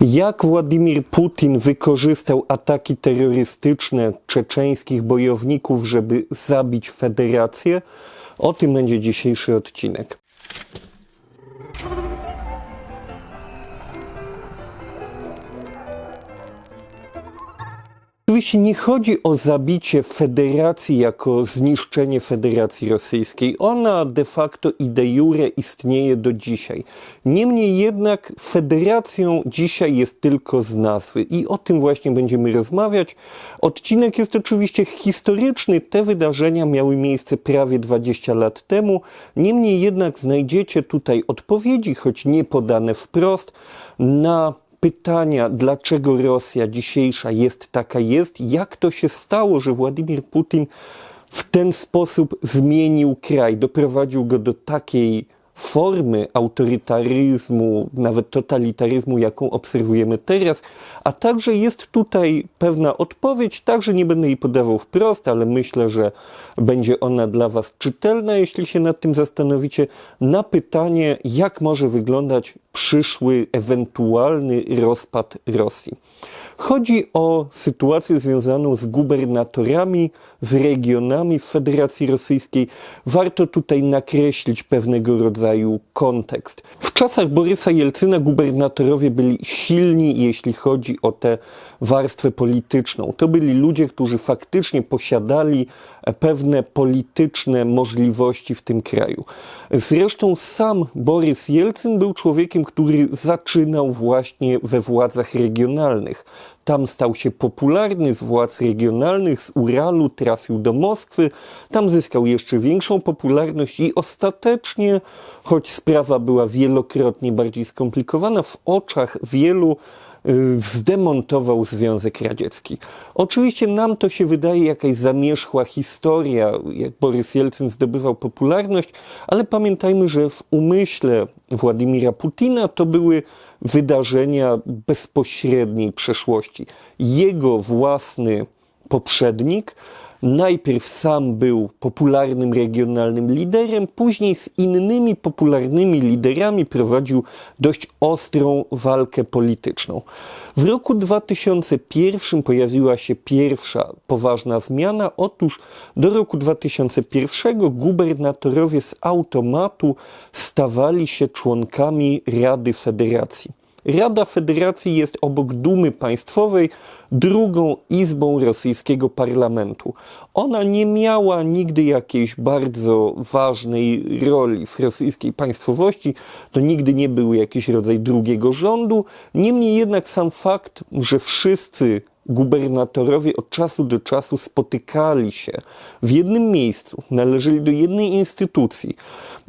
Jak Władimir Putin wykorzystał ataki terrorystyczne czeczeńskich bojowników, żeby zabić federację? O tym będzie dzisiejszy odcinek. Oczywiście nie chodzi o zabicie federacji jako zniszczenie Federacji Rosyjskiej. Ona de facto i de jure istnieje do dzisiaj. Niemniej jednak federacją dzisiaj jest tylko z nazwy i o tym właśnie będziemy rozmawiać. Odcinek jest oczywiście historyczny. Te wydarzenia miały miejsce prawie 20 lat temu. Niemniej jednak znajdziecie tutaj odpowiedzi, choć nie podane wprost, na pytania, dlaczego Rosja dzisiejsza jest taka jest, jak to się stało, że Władimir Putin w ten sposób zmienił kraj, doprowadził go do takiej formy autorytaryzmu, nawet totalitaryzmu, jaką obserwujemy teraz, a także jest tutaj pewna odpowiedź, także nie będę jej podawał wprost, ale myślę, że będzie ona dla Was czytelna, jeśli się nad tym zastanowicie, na pytanie, jak może wyglądać przyszły, ewentualny rozpad Rosji. Chodzi o sytuację związaną z gubernatorami, z regionami w Federacji Rosyjskiej. Warto tutaj nakreślić pewnego rodzaju kontekst. W czasach Borysa Jelcyna gubernatorowie byli silni, jeśli chodzi o tę warstwę polityczną. To byli ludzie, którzy faktycznie posiadali pewne polityczne możliwości w tym kraju. Zresztą sam Borys Jelcyn był człowiekiem, który zaczynał właśnie we władzach regionalnych. Tam stał się popularny z władz regionalnych, z Uralu trafił do Moskwy, tam zyskał jeszcze większą popularność i ostatecznie, choć sprawa była wielokrotnie bardziej skomplikowana, w oczach wielu zdemontował Związek Radziecki. Oczywiście nam to się wydaje jakaś zamierzchła historia, jak Borys Jelcyn zdobywał popularność, ale pamiętajmy, że w umyśle Władimira Putina to były wydarzenia bezpośredniej przeszłości. Jego własny poprzednik najpierw sam był popularnym regionalnym liderem, później z innymi popularnymi liderami prowadził dość ostrą walkę polityczną. W roku 2001 pojawiła się pierwsza poważna zmiana. Otóż do roku 2001 gubernatorowie z automatu stawali się członkami Rady Federacji. Rada Federacji jest obok Dumy Państwowej drugą izbą rosyjskiego parlamentu. Ona nie miała nigdy jakiejś bardzo ważnej roli w rosyjskiej państwowości, to nigdy nie był jakiś rodzaj drugiego rządu. Niemniej jednak sam fakt, że wszyscy gubernatorowie od czasu do czasu spotykali się w jednym miejscu, należeli do jednej instytucji,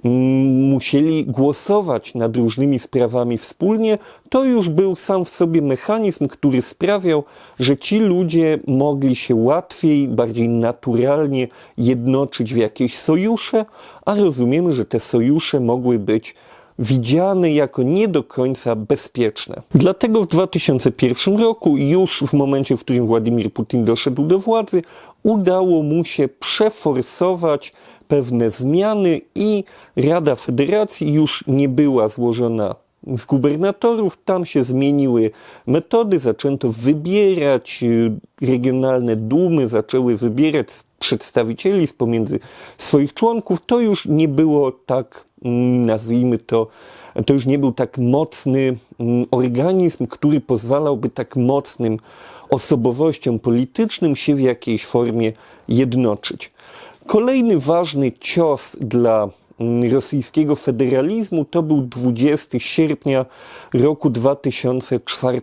musieli głosować nad różnymi sprawami wspólnie, to już był sam w sobie mechanizm, który sprawiał, że ci ludzie mogli się łatwiej, bardziej naturalnie jednoczyć w jakieś sojusze, a rozumiemy, że te sojusze mogły być widziane jako nie do końca bezpieczne. Dlatego w 2001 roku, już w momencie, w którym Władimir Putin doszedł do władzy, udało mu się przeforsować pewne zmiany i Rada Federacji już nie była złożona z gubernatorów, tam się zmieniły metody, zaczęto wybierać y, regionalne dumy, zaczęły wybierać przedstawicieli z pomiędzy swoich członków. To już nie było tak, mm, nazwijmy to, to już nie był tak mocny mm, organizm, który pozwalałby tak mocnym osobowościom politycznym się w jakiejś formie jednoczyć. Kolejny ważny cios dla rosyjskiego federalizmu to był 20 sierpnia roku 2004.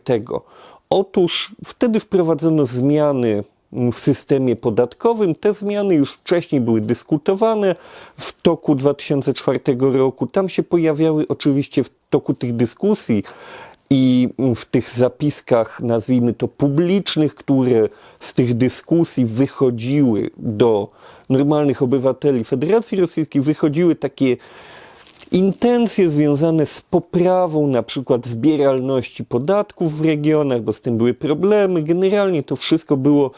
Otóż wtedy wprowadzono zmiany w systemie podatkowym. Te zmiany już wcześniej były dyskutowane w toku 2004 roku. Tam się pojawiały oczywiście w toku tych dyskusji i w tych zapiskach, nazwijmy to publicznych, które z tych dyskusji wychodziły do normalnych obywateli Federacji Rosyjskiej, wychodziły takie intencje związane z poprawą na przykład zbieralności podatków w regionach, bo z tym były problemy. Generalnie to wszystko było,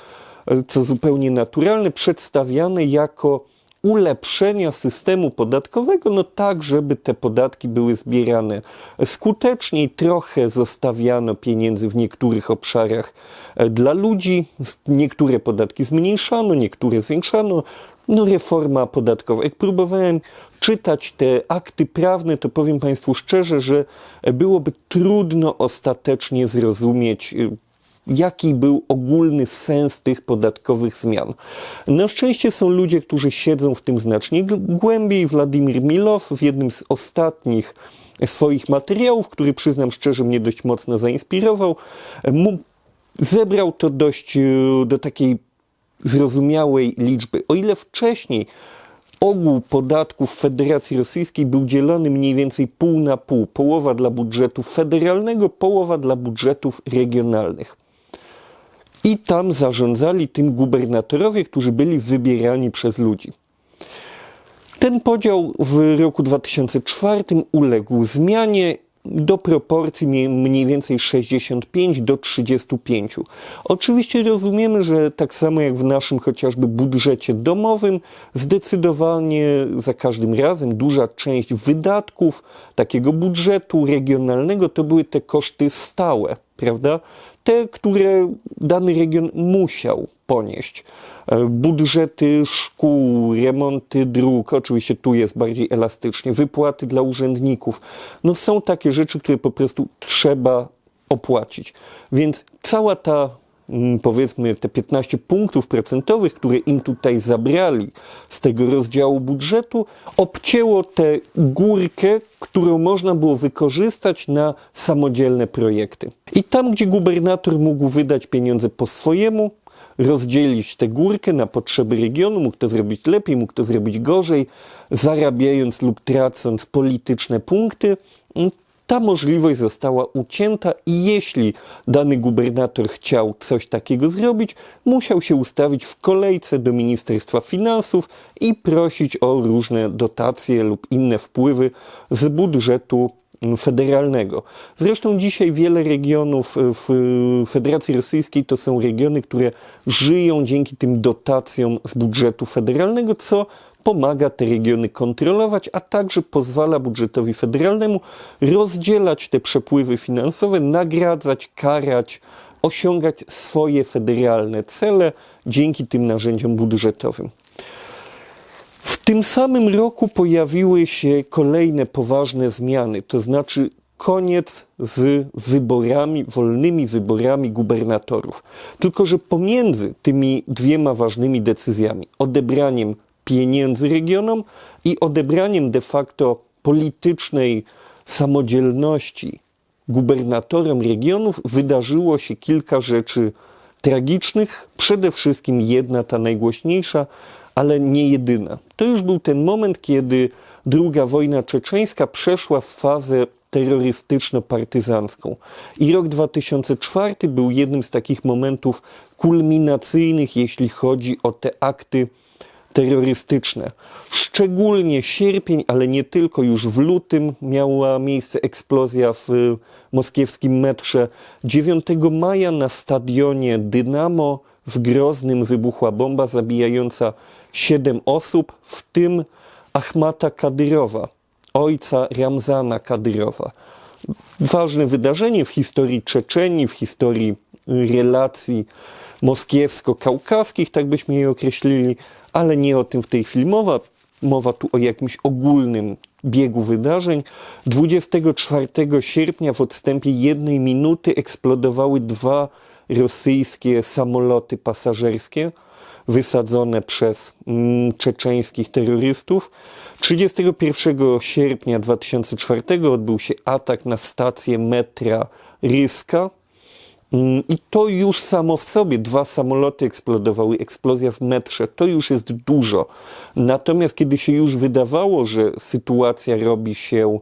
e, co zupełnie naturalne, przedstawiane jako ulepszenia systemu podatkowego, no tak, żeby te podatki były zbierane skuteczniej, trochę zostawiano pieniędzy w niektórych obszarach e, dla ludzi, niektóre podatki zmniejszano, niektóre zwiększano. No reforma podatkowa. Jak próbowałem czytać te akty prawne, to powiem Państwu szczerze, że byłoby trudno ostatecznie zrozumieć, y, jaki był ogólny sens tych podatkowych zmian. Na szczęście są ludzie, którzy siedzą w tym znacznie głębiej. Władimir Milow w jednym z ostatnich swoich materiałów, który przyznam szczerze mnie dość mocno zainspirował, zebrał to dość y, do takiej zrozumiałej liczby. O ile wcześniej ogół podatków Federacji Rosyjskiej był dzielony mniej więcej pół na pół. Połowa dla budżetu federalnego, połowa dla budżetów regionalnych. I tam zarządzali tym gubernatorowie, którzy byli wybierani przez ludzi. Ten podział w roku 2004 uległ zmianie do proporcji mniej więcej 65 do 35. Oczywiście rozumiemy, że tak samo jak w naszym chociażby budżecie domowym, zdecydowanie za każdym razem duża część wydatków takiego budżetu regionalnego to były te koszty stałe, prawda? Te, które dany region musiał ponieść. E, budżety szkół, remonty dróg, oczywiście tu jest bardziej elastycznie, wypłaty dla urzędników. No są takie rzeczy, które po prostu trzeba opłacić. Więc cała ta powiedzmy te 15 punktów procentowych, które im tutaj zabrali z tego rozdziału budżetu, obcięło tę górkę, którą można było wykorzystać na samodzielne projekty. I tam, gdzie gubernator mógł wydać pieniądze po swojemu, rozdzielić tę górkę na potrzeby regionu, mógł to zrobić lepiej, mógł to zrobić gorzej, zarabiając lub tracąc polityczne punkty. Ta możliwość została ucięta i jeśli dany gubernator chciał coś takiego zrobić, musiał się ustawić w kolejce do Ministerstwa Finansów i prosić o różne dotacje lub inne wpływy z budżetu federalnego. Zresztą dzisiaj wiele regionów w Federacji Rosyjskiej to są regiony, które żyją dzięki tym dotacjom z budżetu federalnego, co pomaga te regiony kontrolować, a także pozwala budżetowi federalnemu rozdzielać te przepływy finansowe, nagradzać, karać, osiągać swoje federalne cele dzięki tym narzędziom budżetowym. W tym samym roku pojawiły się kolejne poważne zmiany, to znaczy koniec z wyborami, wolnymi wyborami gubernatorów. Tylko, że pomiędzy tymi dwiema ważnymi decyzjami, odebraniem pieniędzy regionom i odebraniem de facto politycznej samodzielności gubernatorom regionów, wydarzyło się kilka rzeczy tragicznych. Przede wszystkim jedna, ta najgłośniejsza, ale nie jedyna. To już był ten moment, kiedy II wojna czeczeńska przeszła w fazę terrorystyczno-partyzancką. I rok 2004 był jednym z takich momentów kulminacyjnych, jeśli chodzi o te akty terrorystyczne. Szczególnie sierpień, ale nie tylko, już w lutym miała miejsce eksplozja w moskiewskim metrze. 9 maja na stadionie Dynamo w Groznym wybuchła bomba zabijająca siedem osób, w tym Ahmata Kadyrowa, ojca Ramzana Kadyrowa. Ważne wydarzenie w historii Czeczenii, w historii relacji moskiewsko-kaukaskich, tak byśmy je określili, ale nie o tym w tej chwili mowa. Mowa tu o jakimś ogólnym biegu wydarzeń. 24 sierpnia w odstępie jednej minuty eksplodowały dwa rosyjskie samoloty pasażerskie wysadzone przez mm, czeczeńskich terrorystów. 31 sierpnia 2004 odbył się atak na stację metra Ryska. Mm, I to już samo w sobie, dwa samoloty eksplodowały, eksplozja w metrze, to już jest dużo. Natomiast kiedy się już wydawało, że sytuacja robi się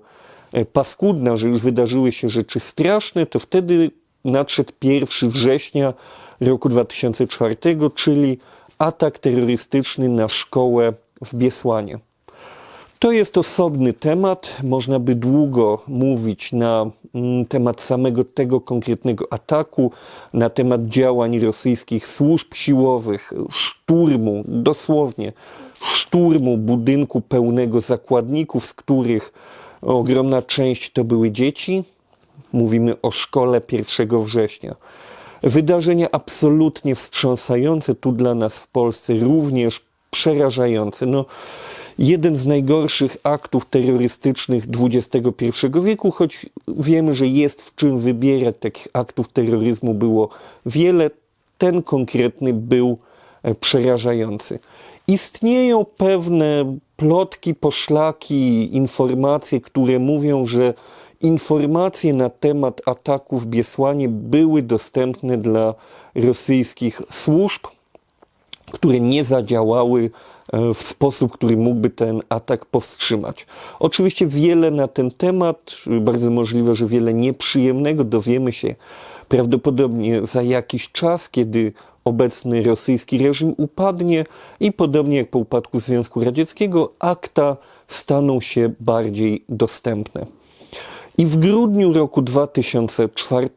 e, paskudna, że już wydarzyły się rzeczy straszne, to wtedy nadszedł 1 września roku 2004, czyli atak terrorystyczny na szkołę w Biesłanie. To jest osobny temat. Można by długo mówić na mm, temat samego tego konkretnego ataku, na temat działań rosyjskich służb siłowych, szturmu, dosłownie szturmu budynku pełnego zakładników, z których ogromna część to były dzieci. Mówimy o szkole 1 września. Wydarzenia absolutnie wstrząsające tu dla nas w Polsce, również przerażające. No, jeden z najgorszych aktów terrorystycznych XXI wieku, choć wiemy, że jest w czym wybierać takich aktów terroryzmu było wiele, ten konkretny był e, przerażający. Istnieją pewne plotki, poszlaki, informacje, które mówią, że informacje na temat ataku w Biesłanie były dostępne dla rosyjskich służb, które nie zadziałały w sposób, który mógłby ten atak powstrzymać. Oczywiście wiele na ten temat, bardzo możliwe, że wiele nieprzyjemnego dowiemy się prawdopodobnie za jakiś czas, kiedy obecny rosyjski reżim upadnie i podobnie jak po upadku Związku Radzieckiego, akta staną się bardziej dostępne. I w grudniu roku 2004,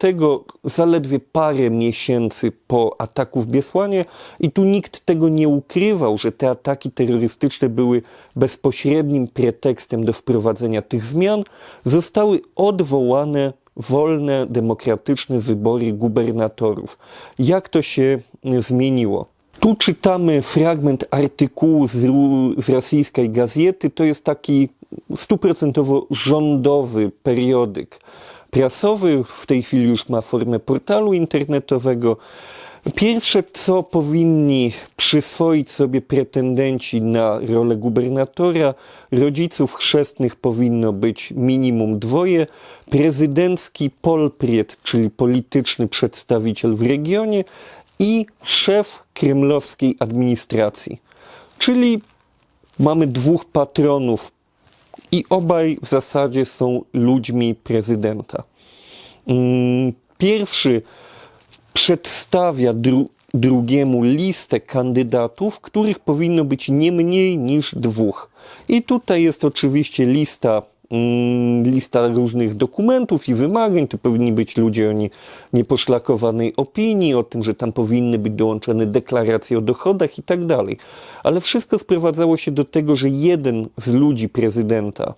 zaledwie parę miesięcy po ataku w Biesłanie, i tu nikt tego nie ukrywał, że te ataki terrorystyczne były bezpośrednim pretekstem do wprowadzenia tych zmian, zostały odwołane wolne, demokratyczne wybory gubernatorów. Jak to się zmieniło? Tu czytamy fragment artykułu z, z rosyjskiej gazety. To jest taki stuprocentowo rządowy periodyk prasowy. W tej chwili już ma formę portalu internetowego. Pierwsze, co powinni przyswoić sobie pretendenci na rolę gubernatora, rodziców chrzestnych powinno być minimum dwoje, prezydencki polpriet, czyli polityczny przedstawiciel w regionie i szef kremlowskiej administracji. Czyli mamy dwóch patronów i obaj w zasadzie są ludźmi prezydenta. Mm, pierwszy przedstawia dru drugiemu listę kandydatów, których powinno być nie mniej niż dwóch. I tutaj jest oczywiście lista lista różnych dokumentów i wymagań. To powinni być ludzie o nie, nieposzlakowanej opinii, o tym, że tam powinny być dołączone deklaracje o dochodach i tak dalej. Ale wszystko sprowadzało się do tego, że jeden z ludzi prezydenta,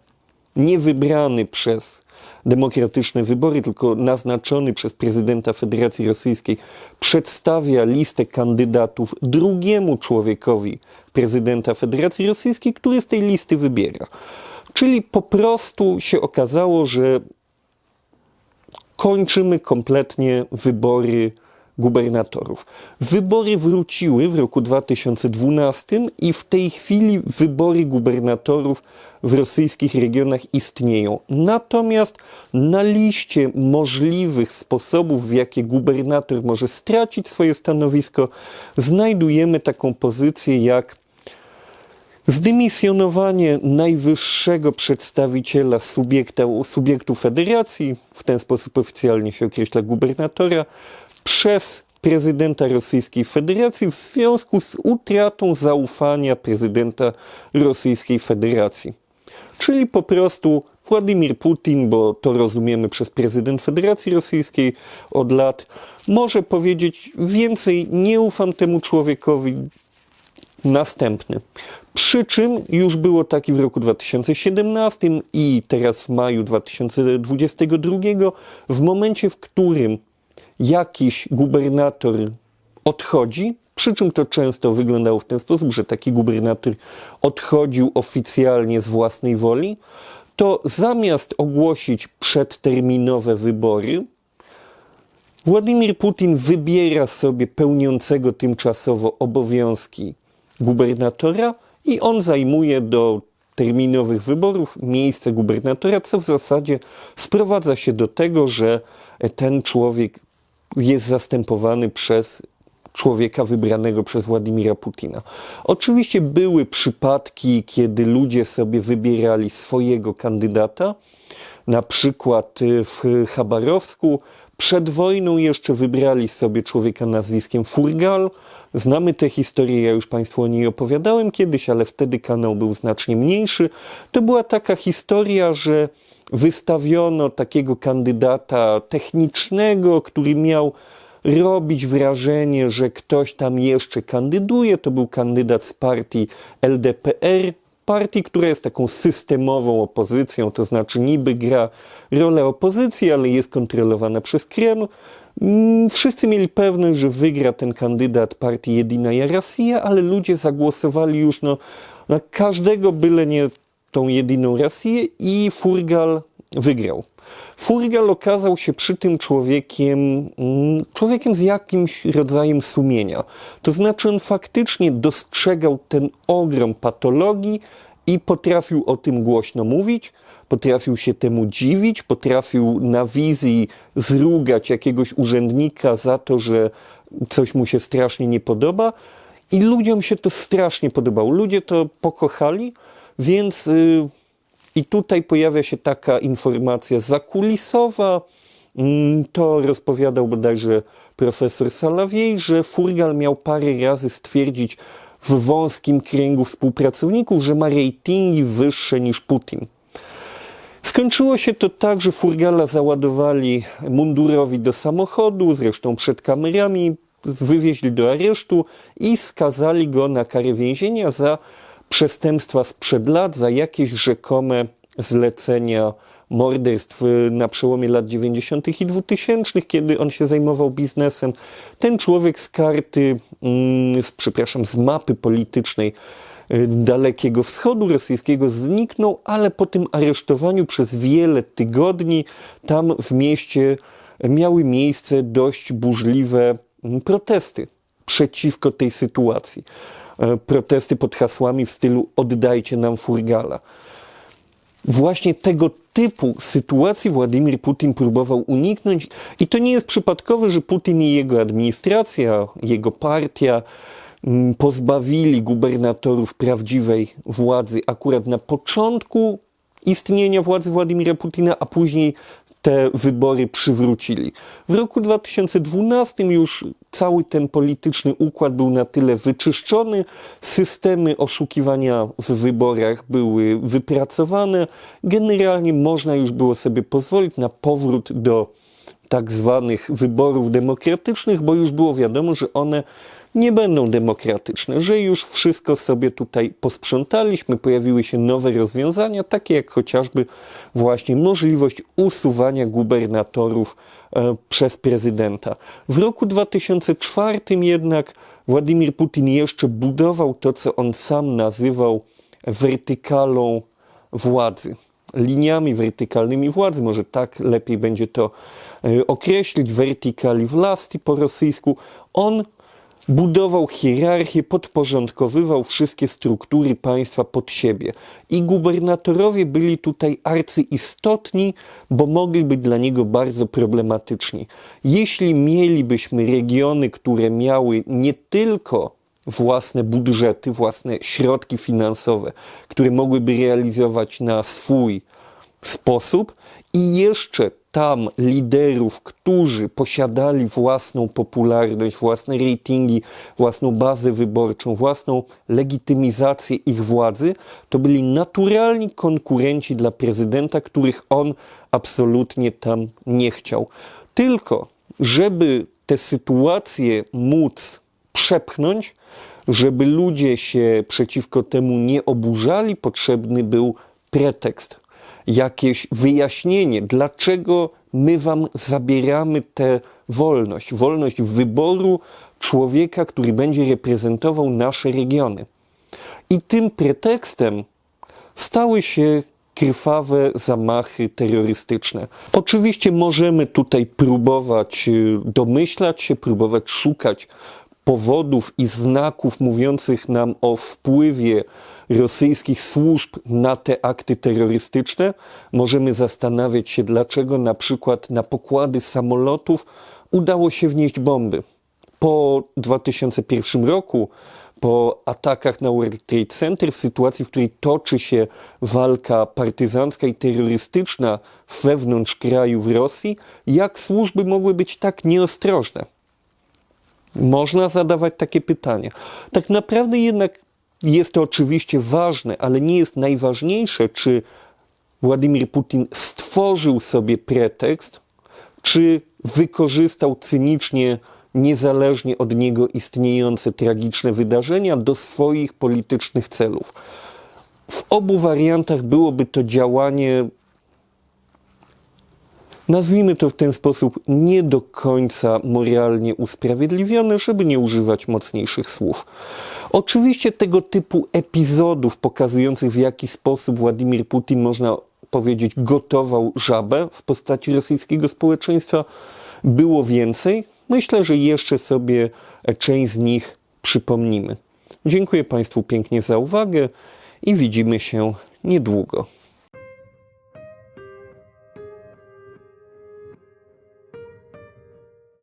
nie wybrany przez demokratyczne wybory, tylko naznaczony przez prezydenta Federacji Rosyjskiej, przedstawia listę kandydatów drugiemu człowiekowi prezydenta Federacji Rosyjskiej, który z tej listy wybiera. Czyli po prostu się okazało, że kończymy kompletnie wybory gubernatorów. Wybory wróciły w roku 2012 i w tej chwili wybory gubernatorów w rosyjskich regionach istnieją. Natomiast na liście możliwych sposobów, w jakie gubernator może stracić swoje stanowisko, znajdujemy taką pozycję jak zdymisjonowanie najwyższego przedstawiciela subiekta, subiektu federacji, w ten sposób oficjalnie się określa gubernatora, przez prezydenta Rosyjskiej Federacji w związku z utratą zaufania prezydenta Rosyjskiej Federacji. Czyli po prostu Władimir Putin, bo to rozumiemy przez prezydent Federacji Rosyjskiej od lat, może powiedzieć więcej nie ufam temu człowiekowi, następny. Przy czym już było taki w roku 2017 i teraz w maju 2022, w momencie, w którym jakiś gubernator odchodzi, przy czym to często wyglądało w ten sposób, że taki gubernator odchodził oficjalnie z własnej woli, to zamiast ogłosić przedterminowe wybory, Władimir Putin wybiera sobie pełniącego tymczasowo obowiązki gubernatora i on zajmuje do terminowych wyborów miejsce gubernatora, co w zasadzie sprowadza się do tego, że ten człowiek jest zastępowany przez człowieka wybranego przez Władimira Putina. Oczywiście były przypadki, kiedy ludzie sobie wybierali swojego kandydata. Na przykład w Chabarowsku Przed wojną jeszcze wybrali sobie człowieka nazwiskiem Furgal. Znamy tę historię, ja już Państwu o niej opowiadałem kiedyś, ale wtedy kanał był znacznie mniejszy. To była taka historia, że wystawiono takiego kandydata technicznego, który miał robić wrażenie, że ktoś tam jeszcze kandyduje. To był kandydat z partii LDPR, partii, która jest taką systemową opozycją, to znaczy niby gra rolę opozycji, ale jest kontrolowana przez Kreml. Mm, Wszyscy mieli pewność, że wygra ten kandydat partii Jedinaja Rosja, ale ludzie zagłosowali już no, na każdego, byle nie tą Jediną Rosję i Furgal wygrał. Furgal okazał się przy tym człowiekiem, mm, człowiekiem z jakimś rodzajem sumienia. To znaczy on faktycznie dostrzegał ten ogrom patologii i potrafił o tym głośno mówić, potrafił się temu dziwić, potrafił na wizji zrugać jakiegoś urzędnika za to, że coś mu się strasznie nie podoba. I ludziom się to strasznie podobało. Ludzie to pokochali, więc y, i tutaj pojawia się taka informacja zakulisowa. Mm, To rozpowiadał bodajże profesor Salawiej, że Furgal miał parę razy stwierdzić w wąskim kręgu współpracowników, że ma ratingi wyższe niż Putin. Skończyło się to tak, że Furgala załadowali mundurowi do samochodu, zresztą przed kamerami, wywieźli do aresztu i skazali go na karę więzienia za przestępstwa sprzed lat, za jakieś rzekome zlecenia morderstw y, na przełomie lat 90. i 2000, kiedy on się zajmował biznesem. Ten człowiek z karty, mm, z, przepraszam, z mapy politycznej y, Dalekiego Wschodu rosyjskiego zniknął, ale po tym aresztowaniu przez wiele tygodni tam w mieście miały miejsce dość burzliwe mm, protesty przeciwko tej sytuacji. E, Protesty pod hasłami w stylu oddajcie nam Furgala. Właśnie tego typu sytuacji Władimir Putin próbował uniknąć i to nie jest przypadkowe, że Putin i jego administracja, jego partia mm, pozbawili gubernatorów prawdziwej władzy akurat na początku istnienia władzy Władimira Putina, a później te wybory przywrócili. W roku 2012 już cały ten polityczny układ był na tyle wyczyszczony, systemy oszukiwania w wyborach były wypracowane. Generalnie można już było sobie pozwolić na powrót do tak zwanych wyborów demokratycznych, bo już było wiadomo, że one nie będą demokratyczne, że już wszystko sobie tutaj posprzątaliśmy, pojawiły się nowe rozwiązania, takie jak chociażby właśnie możliwość usuwania gubernatorów e, przez prezydenta. W roku 2004 jednak Władimir Putin jeszcze budował to, co on sam nazywał wertykalą władzy liniami wertykalnymi władzy, może tak lepiej będzie to e, określić, wertykali wlasti po rosyjsku. On budował hierarchię, podporządkowywał wszystkie struktury państwa pod siebie. I gubernatorowie byli tutaj arcyistotni, bo mogli być dla niego bardzo problematyczni. Jeśli mielibyśmy regiony, które miały nie tylko własne budżety, własne środki finansowe, które mogłyby realizować na swój sposób i jeszcze tam liderów, którzy posiadali własną popularność, własne ratingi, własną bazę wyborczą, własną legitymizację ich władzy, to byli naturalni konkurenci dla prezydenta, których on absolutnie tam nie chciał. Tylko, żeby te sytuacje móc przepchnąć, żeby ludzie się przeciwko temu nie oburzali, potrzebny był pretekst jakieś wyjaśnienie, dlaczego my wam zabieramy tę wolność, wolność wyboru człowieka, który będzie reprezentował nasze regiony. I tym pretekstem stały się krwawe zamachy terrorystyczne. Oczywiście możemy tutaj próbować y, domyślać się, próbować szukać powodów i znaków mówiących nam o wpływie rosyjskich służb na te akty terrorystyczne. Możemy zastanawiać się, dlaczego na przykład na pokłady samolotów udało się wnieść bomby. Po 2001 roku po atakach na World Trade Center, w sytuacji, w której toczy się walka partyzancka i terrorystyczna wewnątrz kraju w Rosji, jak służby mogły być tak nieostrożne? Można zadawać takie pytania. Tak naprawdę jednak jest to oczywiście ważne, ale nie jest najważniejsze, czy Władimir Putin stworzył sobie pretekst, czy wykorzystał cynicznie, niezależnie od niego istniejące tragiczne wydarzenia do swoich politycznych celów. W obu wariantach byłoby to działanie, nazwijmy to w ten sposób, nie do końca moralnie usprawiedliwione, żeby nie używać mocniejszych słów. Oczywiście tego typu epizodów pokazujących w jaki sposób Władimir Putin, można powiedzieć, gotował żabę w postaci rosyjskiego społeczeństwa było więcej. Myślę, że jeszcze sobie część z nich przypomnimy. Dziękuję Państwu pięknie za uwagę i widzimy się niedługo.